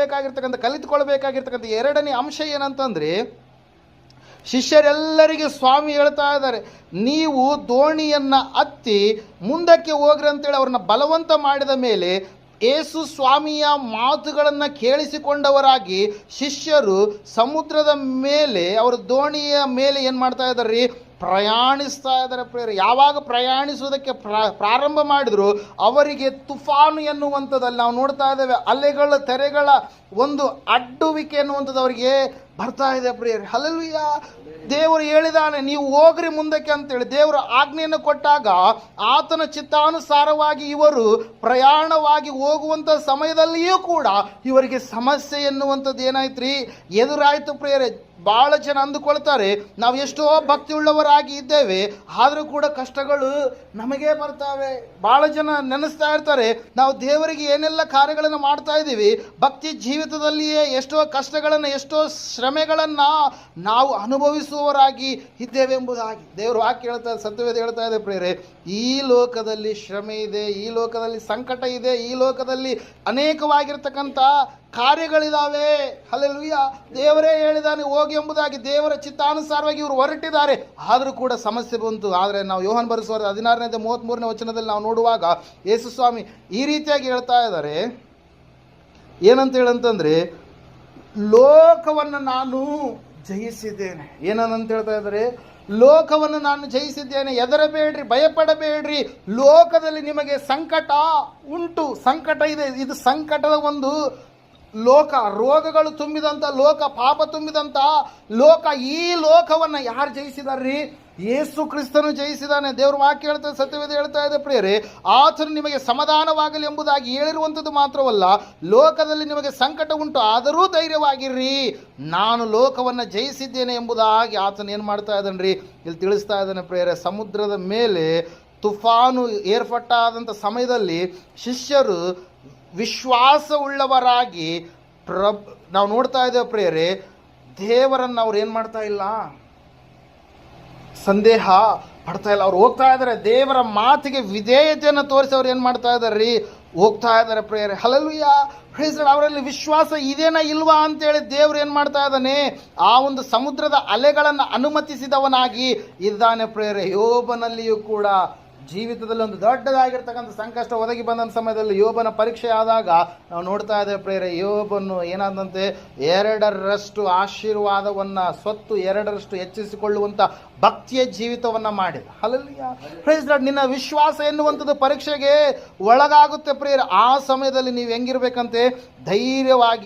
ಬೇಕಾಗಿರ್ತಕ್ಕಂಥ, ಕಲಿತುಕೊಳ್ಬೇಕಾಗಿರ್ತಕ್ಕಂಥ ಎರಡನೇ ಅಂಶ ಏನಂತಂದ್ರೆ, ಶಿಷ್ಯರೆಲ್ಲರಿಗೆ ಸ್ವಾಮಿ ಹೇಳ್ತಾ ಇದ್ದಾರೆ, ನೀವು ದೋಣಿಯನ್ನ ಹತ್ತಿ ಮುಂದಕ್ಕೆ ಹೋಗ್ರಿ ಅಂತೇಳಿ ಅವ್ರನ್ನ ಬಲವಂತ ಮಾಡಿದ ಮೇಲೆ ಏಸು ಸ್ವಾಮಿಯ ಮಾತುಗಳನ್ನು ಕೇಳಿಸಿಕೊಂಡವರಾಗಿ ಶಿಷ್ಯರು ಸಮುದ್ರದ ಮೇಲೆ, ಅವರ ದೋಣಿಯ ಮೇಲೆ ಏನು ಮಾಡ್ತಾ ಇದ್ದಾರೆ ರೀ ಪ್ರಯಾಣಿಸ್ತಾ ಇದ್ದಾರೆ ಪ್ರೇರೆ ಯಾವಾಗ ಪ್ರಯಾಣಿಸುವುದಕ್ಕೆ ಪ್ರಾ- ಪ್ರಾರಂಭ ಮಾಡಿದ್ರು, ಅವರಿಗೆ ತುಫಾನು ಎನ್ನುವಂಥದ್ದಲ್ಲಿ. ನಾವು ನೋಡ್ತಾ ಇದ್ದೇವೆ ಅಲೆಗಳ, ತೆರೆಗಳ ಒಂದು ಅಡ್ಡುವಿಕೆ ಎನ್ನುವಂಥದ್ದು ಅವರಿಗೆ ಬರ್ತಾ ಇದೆ ಪ್ರಿಯರಿ. ಹಲಲುಯ್ಯ ದೇವರು ಹೇಳಿದಾನೆ, ನೀವು ಹೋಗ್ರಿ ಮುಂದಕ್ಕೆ ಅಂತೇಳಿ. ದೇವರು ಆಜ್ಞೆಯನ್ನು ಕೊಟ್ಟಾಗ ಆತನ ಚಿತ್ತಾನುಸಾರವಾಗಿ ಇವರು ಪ್ರಯಾಣವಾಗಿ ಹೋಗುವಂಥ ಸಮಯದಲ್ಲಿಯೂ ಕೂಡ ಇವರಿಗೆ ಸಮಸ್ಯೆ ಎನ್ನುವಂಥದ್ದು ಏನಾಯ್ತು ರೀ ಎದುರಾಯ್ತು ಪ್ರಿಯರೇ. ಭಾಳ ಜನ ಅಂದುಕೊಳ್ತಾರೆ, ನಾವು ಎಷ್ಟೋ ಭಕ್ತಿ ಉಳ್ಳವರಾಗಿ ಇದ್ದೇವೆ, ಆದರೂ ಕೂಡ ಕಷ್ಟಗಳು ನಮಗೆ ಬರ್ತಾವೆ. ಭಾಳ ಜನ ನೆನೆಸ್ತಾ ಇರ್ತಾರೆ, ನಾವು ದೇವರಿಗೆ ಏನೆಲ್ಲ ಕಾರ್ಯಗಳನ್ನು ಮಾಡ್ತಾ ಇದ್ದೀವಿ, ಭಕ್ತಿ ಜೀವಿತದಲ್ಲಿಯೇ ಎಷ್ಟೋ ಕಷ್ಟಗಳನ್ನು, ಎಷ್ಟೋ ಶ್ರಮೆಗಳನ್ನು ನಾವು ಅನುಭವಿಸುವವರಾಗಿ ಇದ್ದೇವೆ ಎಂಬುದಾಗಿ ದೇವರು ವಾಕ್ಯ ಹೇಳ್ತಾ ಸತ್ಯವೇದ ಹೇಳ್ತಾ ಇದೆ ಪ್ರೇರೆ, ಈ ಲೋಕದಲ್ಲಿ ಶ್ರಮೆ ಇದೆ, ಈ ಲೋಕದಲ್ಲಿ ಸಂಕಟ ಇದೆ, ಈ ಲೋಕದಲ್ಲಿ ಅನೇಕವಾಗಿರ್ತಕ್ಕಂಥ ಕಾರ್ಯಗಳಿದಾವೆ. ಅಲ್ಲೆಲ್ಲೂಯ್ಯ ದೇವರೇ ಹೇಳಿದಾನೆ ಹೋಗಿ ಎಂಬುದಾಗಿ ದೇವರ ಚಿತ್ತಾನುಸಾರವಾಗಿ ಇವರು ಹೊರಟಿದ್ದಾರೆ. ಆದರೂ ಕೂಡ ಸಮಸ್ಯೆ ಬಂತು. ಆದರೆ ನಾವು ಯೋಹನ್ ಬರೆಸುವ ಹದಿನಾರನೇ ಮೂವತ್ತ್ಮೂರನೇ ವಚನದಲ್ಲಿ ನಾವು ನೋಡುವಾಗ ಯೇಸುಸ್ವಾಮಿ ಈ ರೀತಿಯಾಗಿ ಹೇಳ್ತಾ ಇದ್ದಾರೆ. ಏನಂತ ಹೇಳಂತಂದ್ರೆ ಲೋಕವನ್ನು ನಾನು ಜಯಿಸಿದ್ದೇನೆ. ಏನಂತ ಹೇಳ್ತಾ ಇದ್ದಾರೆ? ಲೋಕವನ್ನು ನಾನು ಜಯಿಸಿದ್ದೇನೆ. ಎದರಬೇಡ್ರಿ ಭಯಪಡಬೇಡ್ರಿ. ಲೋಕದಲ್ಲಿ ನಿಮಗೆ ಸಂಕಟ ಉಂಟು. ಸಂಕಟ ಇದೆ. ಇದು ಸಂಕಟದ ಒಂದು ಲೋಕ ರೋಗಗಳು ತುಂಬಿದಂಥ ಲೋಕ ಪಾಪ ತುಂಬಿದಂಥ ಲೋಕ ಈ ಲೋಕವನ್ನು ಯಾರು ಜಯಿಸಿದಾರ್ರಿ? ಯೇಸು ಕ್ರಿಸ್ತನು ಜಯಿಸಿದಾನೆ. ದೇವರು ವಾಕ್ಯ ಹೇಳ್ತಾ, ಸತ್ಯವೇದ ಹೇಳ್ತಾ ಇದೆ ಪ್ರಿಯರೇ, ಆತನು ನಿಮಗೆ ಸಮಾಧಾನವಾಗಲಿ ಎಂಬುದಾಗಿ ಹೇಳಿರುವಂಥದ್ದು ಮಾತ್ರವಲ್ಲ, ಲೋಕದಲ್ಲಿ ನಿಮಗೆ ಸಂಕಟ ಉಂಟು, ಆದರೂ ಧೈರ್ಯವಾಗಿರ್ರಿ. ನಾನು ಲೋಕವನ್ನು ಜಯಿಸಿದ್ದೇನೆ ಎಂಬುದಾಗಿ ಆತನು ಏನು ಮಾಡ್ತಾ ಇದ್ದಾನ್ರಿ? ಇಲ್ಲಿ ತಿಳಿಸ್ತಾ ಇದ್ದಾನೆ ಪ್ರಿಯರೇ, ಸಮುದ್ರದ ಮೇಲೆ ತುಫಾನು ಏರ್ಪಟ್ಟಾದಂಥ ಸಮಯದಲ್ಲಿ ಶಿಷ್ಯರು ವಿಶ್ವಾಸವುಳ್ಳವರಾಗಿ ಪ್ರಬ್ ನಾವು ನೋಡ್ತಾ ಇದ್ದೇವೆ ಪ್ರಿಯರೇ, ದೇವರನ್ನು ಅವ್ರು ಏನು ಮಾಡ್ತಾ ಇಲ್ಲ? ಸಂದೇಹ ಪಡ್ತಾ ಇಲ್ಲ. ಅವ್ರು ಹೋಗ್ತಾ ಇದ್ದಾರೆ ದೇವರ ಮಾತಿಗೆ ವಿಧೇಯತೆಯನ್ನು ತೋರಿಸಿ ಅವ್ರು ಏನು ಮಾಡ್ತಾ ಇದ್ದಾರೆ ರೀ ಹೋಗ್ತಾ ಇದ್ದಾರೆ ಪ್ರೇಯರ್. Hallelujah price lord. ಅವರಲ್ಲಿ ವಿಶ್ವಾಸ ಇದೇನಾ ಇಲ್ವಾ ಅಂತೇಳಿ ದೇವ್ರು ಏನು ಮಾಡ್ತಾ ಇದ್ದಾನೆ? ಆ ಒಂದು ಸಮುದ್ರದ ಅಲೆಗಳನ್ನು ಅನುಮತಿಸಿದವನಾಗಿ ಇದ್ದಾನೆ ಪ್ರೇರೆ ಯೋಬನಲ್ಲಿಯೂ ಕೂಡ ಜೀವಿತದಲ್ಲಿ ಒಂದು ದೊಡ್ಡದಾಗಿರ್ತಕ್ಕಂಥ ಸಂಕಷ್ಟ ಒದಗಿ ಬಂದಂಥ ಸಮಯದಲ್ಲಿ ಯೋಬನ ಪರೀಕ್ಷೆ ಆದಾಗ ನಾವು ನೋಡ್ತಾ ಇದ್ದೇವೆ ಪ್ರೇರೆ ಯೋಬನ್ನು ಏನಾದಂತೆ ಎರಡರಷ್ಟು ಆಶೀರ್ವಾದವನ್ನು, ಸ್ವತ್ತು ಎರಡರಷ್ಟು ಹೆಚ್ಚಿಸಿಕೊಳ್ಳುವಂಥ ಭಕ್ತಿಯ ಜೀವಿತವನ್ನು ಮಾಡಿದ. ಅಲ್ಲಲ್ಲಿ ನಿನ್ನ ವಿಶ್ವಾಸ ಎನ್ನುವಂಥದ್ದು ಪರೀಕ್ಷೆಗೆ ಒಳಗಾಗುತ್ತೆ ಪ್ರೇರ ಆ ಸಮಯದಲ್ಲಿ ನೀವು ಹೆಂಗಿರ್ಬೇಕಂತೆ? ಧೈರ್ಯವಾಗಿ